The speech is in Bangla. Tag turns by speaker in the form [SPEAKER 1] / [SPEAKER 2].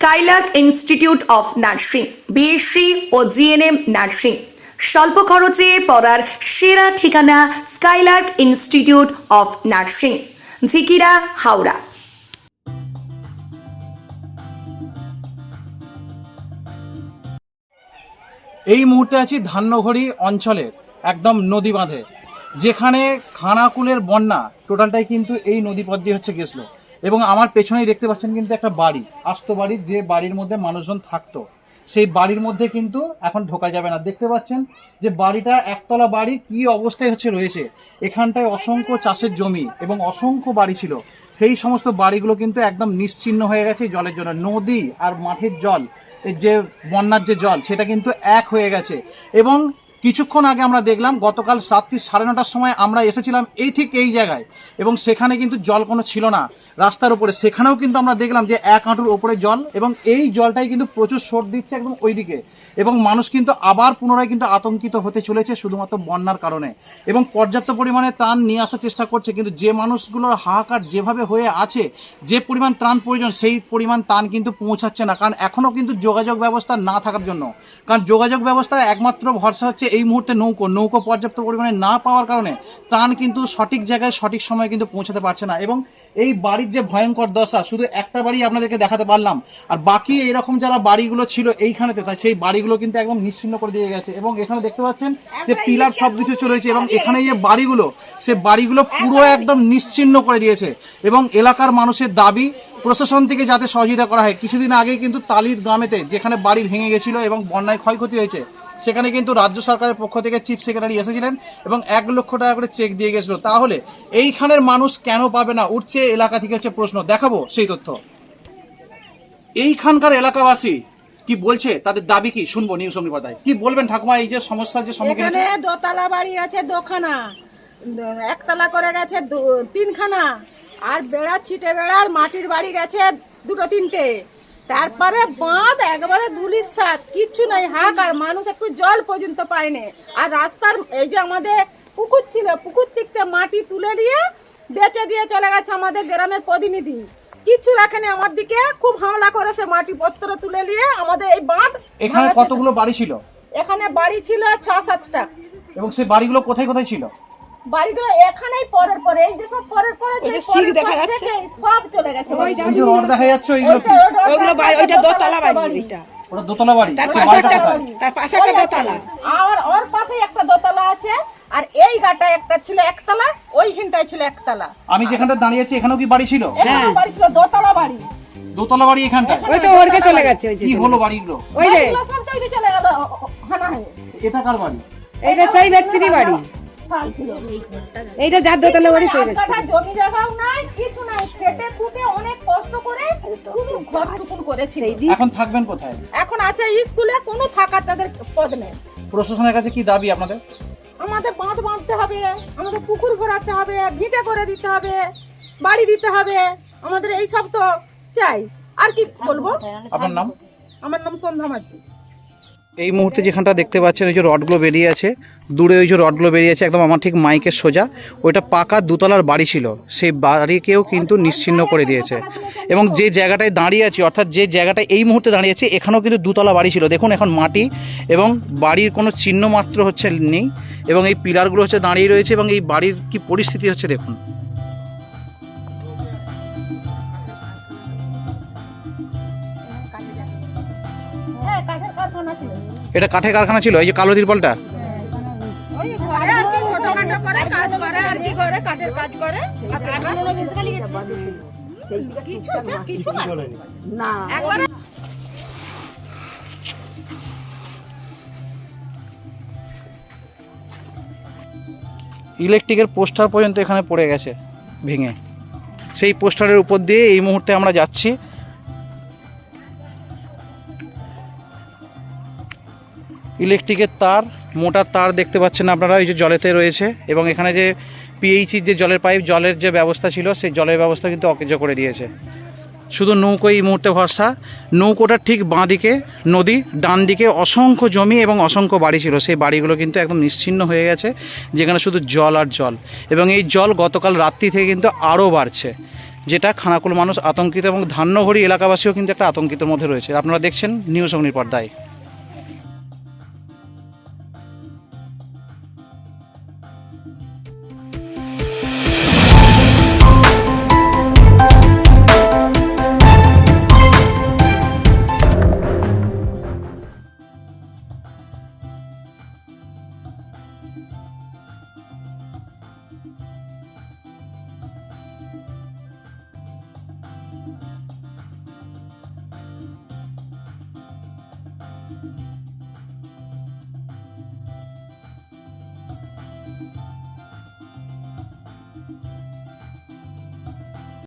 [SPEAKER 1] Skylark institute of nursing BSc O GNM nursing স্বল্প খরচে পড়ার সেরা ঠিকানা Skylark institute of nursing Jhikira, Howrah.
[SPEAKER 2] এই মুহূর্তে আছি ধান্যঘড়ি অঞ্চলের, একদম নদী বাঁধে। যেখানে খানাকুলের বন্যা, টোটালটাই কিন্তু এই নদী পথ দিয়ে হচ্ছে গেছিল। এবং আমার পেছনেই দেখতে পাচ্ছেন কিন্তু একটা বাড়ি, আস্ত বাড়ি, যে বাড়ির মধ্যে মানুষজন থাকতো। সেই বাড়ির মধ্যে কিন্তু এখন ঢোকা যাবে না। দেখতে পাচ্ছেন যে বাড়িটা একতলা বাড়ি, কি অবস্থায় হচ্ছে রয়েছে? এখানটায় অসংখ্য চাষের জমি এবং অসংখ্য বাড়ি ছিল। সেই সমস্ত বাড়িগুলো কিন্তু একদম নিশ্চিহ্ন হয়ে গেছে জলের জন্য। নদী আর মাঠের জল যে বন্যার যে জল, সেটা কিন্তু এক হয়ে গেছে। এবং কিছুক্ষণ আগে আমরা দেখলাম গতকাল রাত্রি সাড়ে নটার সময় আমরা এসেছিলাম এই ঠিক এই জায়গায়। এবং সেখানে কিন্তু জল কোনো ছিল না। রাস্তার উপরে। সেখানেও কিন্তু আমরা দেখলাম যে এক হাঁটুর ওপরে জল এবং এই জলটাই কিন্তু প্রচুর স্রোত দিচ্ছে একদম ওইদিকে। এবং মানুষ কিন্তু আবার পুনরায় কিন্তু আতঙ্কিত হতে চলেছে শুধুমাত্র বন্যার কারণে। এবং পর্যাপ্ত পরিমাণে ত্রাণ নিয়ে আসার চেষ্টা করছে, কিন্তু যে মানুষগুলোর হাহাকার যেভাবে হয়ে আছে, যে পরিমাণ ত্রাণ প্রয়োজন, সেই পরিমাণ ত্রাণ কিন্তু পৌঁছাচ্ছে না। কারণ এখনও কিন্তু যোগাযোগ ব্যবস্থা না থাকার জন্য। কারণ যোগাযোগ ব্যবস্থা একমাত্র ভরসা হচ্ছে এই মুহূর্তে নৌকো নৌকো পর্যাপ্ত পরিমাণে না পাওয়ার কারণে ত্রাণ কিন্তু সঠিক জায়গায়, সঠিক সময়ে কিন্তু পৌঁছাতে পারছে না। এবং এই বাড়ির যে ভয়ঙ্কর দশা, শুধু একটা বাড়ি আপনাদেরকে দেখাতে পারলাম। আর বাকি এরকম যারা বাড়িগুলো ছিল এইখানেতে, তাই সেই বাড়িগুলো কিন্তু একদম নিশ্চিন্ন করে দিয়ে গেছে। এবং এখানে দেখতে পাচ্ছেন যে পিলার সব কিছু চলেছে এবং এখানে যে বাড়িগুলো, সে বাড়িগুলো পুরো একদম নিশ্চিন্ন করে দিয়েছে। এবং এলাকার মানুষের দাবি প্রশাসন থেকে যাতে সহযোগিতা করা হয়। কিছুদিন আগেই কিন্তু তালিদ গ্রামেতে যেখানে বাড়ি ভেঙে গেছিল এবং বন্যায় ক্ষয়ক্ষতি হয়েছে সেখানে কিন্তু রাজ্য সরকারের পক্ষ থেকে চিফ সেক্রেটারি এসেছিলেন এবং এক লক্ষ টাকা করে চেক দিয়ে গেছিল। তাহলে এইখানের মানুষ কেন পাবে না? উঠছে এলাকা থেকে হচ্ছে প্রশ্ন। দেখাবো সেই তথ্য। এইখানকার এলাকাবাসী কি বলছে? তাদের দাবি কি? শুনব নিউজ অগ্নিপর্দায়। কি বলবেন ঠাকুমা? এই যে সমস্যার যে সম্মুখীন
[SPEAKER 3] এখানে দোতলা বাড়ি আছে দোখানা। একতলা করে গেছে তিনখানা। আর বেড়া ছিটে বেড়ার মাটির বাড়ি গেছে দুটো তিনটে। তারপরে বাঁধ একবারে ধুলির সাত কিচ্ছু নাই হাক আর মানুষ একটু জল পর্যন্ত পায়নি। আর রাস্তার এই যে আমাদের পুকুর ছিল পুকুর থেকে মাটি তুলে নিয়ে বেচে দিয়ে চলে গেছে আমাদের গ্রামের প্রতিনিধি। কিছু রাখেনি আমার দিকে খুব হামলা করেছে মাটি পত্র তুলে নিয়ে আমাদের এই বাঁধ
[SPEAKER 2] এখানে কতগুলো বাড়ি ছিল?
[SPEAKER 3] এখানে বাড়ি ছিল ছ সাতটা।
[SPEAKER 2] এবং সেই বাড়িগুলো কোথায় কোথায় ছিল?
[SPEAKER 3] বাড়িগুলো এখানেই পরের পরে এই যে সব পরের পরে যে পরের পর থেকে সব চলে গেছে
[SPEAKER 2] ওই যে রড দেখা যাচ্ছে ওইগুলো কি
[SPEAKER 3] ওইটা- ওইটা-
[SPEAKER 4] ওইগুলো বাড়ি ওইটা দোতলা বাড়ি। ওইটা
[SPEAKER 2] ওটা দোতলা বাড়ি।
[SPEAKER 4] তার পাশে একটা তার পাশে একটা দোতলা।
[SPEAKER 3] আর ওর পাশে একটা দোতলা আছে আর এই গাটা একটা ছিল একতলা ওই হিনটাই ছিল একতলা।
[SPEAKER 2] আমি যেখানটা দাঁড়িয়ে আছি এখানেও কি বাড়ি ছিল?
[SPEAKER 3] এখানে বাড়ি ছিল দোতলা বাড়ি।
[SPEAKER 2] দোতলা বাড়ি এখানটায়
[SPEAKER 4] ওই তো ওর চলে গেছে ওই যে
[SPEAKER 2] কি হলো বাড়িগুলো?
[SPEAKER 4] ওই যে
[SPEAKER 3] সব চলে গেল হানা হয়ে।
[SPEAKER 2] এটা কার বাড়ি?
[SPEAKER 4] এইটা সেই ব্যক্তিরই বাড়ি।
[SPEAKER 3] ছিল
[SPEAKER 4] এইটা যার দোতলা বাড়ি সেই
[SPEAKER 3] কাঠা জমি জায়গাও নাই কিছু নাই। খেটে খুটে অনেক কষ্ট করে শুধু ঘর টুকুন করেছিল
[SPEAKER 2] এখন থাকবেন কোথায়?
[SPEAKER 3] এখন আছে স্কুলে কোনো থাকার তাদের পদ নেই।
[SPEAKER 2] প্রশাসনের কাছে কি দাবি আপনাদের?
[SPEAKER 3] আমাদের বাঁধ বাঁধতে হবে আমাদের পুকুর ভরাতে হবে ভিটে করে দিতে হবে বাড়ি দিতে হবে। আমাদের এই সব তো চাই। আর কি বলব?
[SPEAKER 2] আপনার নাম?
[SPEAKER 3] আমার নাম সন্ধ্যা মাঝি।
[SPEAKER 2] এই মুহূর্তে যেখানটা দেখতে পাচ্ছেন, ওই যে রডগুলো বেরিয়ে আছে। দূরে ওই যে রডগুলো বেরিয়ে আছে, একদম আমার ঠিক মাইকের সোজা। ওইটা পাকা দুতলার বাড়ি ছিল। সেই বাড়িকেও কিন্তু নিশ্চিহ্ন করে দিয়েছে। এবং যে জায়গাটায় দাঁড়িয়ে আছি, অর্থাৎ যে জায়গাটায় এই মুহূর্তে দাঁড়িয়ে আছে, এখানেও কিন্তু দুতলা বাড়ি ছিল। দেখুন এখন মাটি এবং বাড়ির কোনো চিহ্ন মাত্র হচ্ছে নেই। এবং এই পিলারগুলো হচ্ছে দাঁড়িয়ে রয়েছে এবং এই বাড়ির কি পরিস্থিতি হচ্ছে দেখুন। এটা কাঠের কারখানা ছিল এই যে কালো তিরপলটা?
[SPEAKER 3] ওই ঘরে আর কি ছোটখাটো করে কাজ করে আর কি করে কাঠের কাজ করে। আর কারখানা কিছু কিছু না। একবারে
[SPEAKER 2] ইলেকট্রিকের পোস্টার পর্যন্ত এখানে পড়ে গেছে ভেঙে। সেই পোস্টারের উপর দিয়ে এই মুহূর্তে আমরা যাচ্ছি। ইলেকট্রিকের তার, মোটা তার দেখতে পাচ্ছেন আপনারা, এই যে জলেতে রয়েছে এবং এখানে যে পিএইচির যে জলের পাইপ, জলের যে ব্যবস্থা ছিল, সেই জলের ব্যবস্থা কিন্তু অকেজ করে দিয়েছে। শুধু নৌকো এই মুহূর্তে ভরসা। নৌকোটার ঠিক বাঁ দিকে নদী ডান দিকে অসংখ্য জমি এবং অসংখ্য বাড়ি ছিল। সেই বাড়িগুলো কিন্তু একদম নিশ্চিন্ন হয়ে গেছে, যেখানে শুধু জল আর জল। এবং এই জল গতকাল রাত্রি থেকে কিন্তু আরও বাড়ছে, যেটা খানাকুল মানুষ আতঙ্কিত এবং ধান্যঘড়ি এলাকাবাসীও কিন্তু একটা আতঙ্কিতের মধ্যে রয়েছে। আপনারা দেখছেন নিউজ অগ্নির পর্দায় Bye.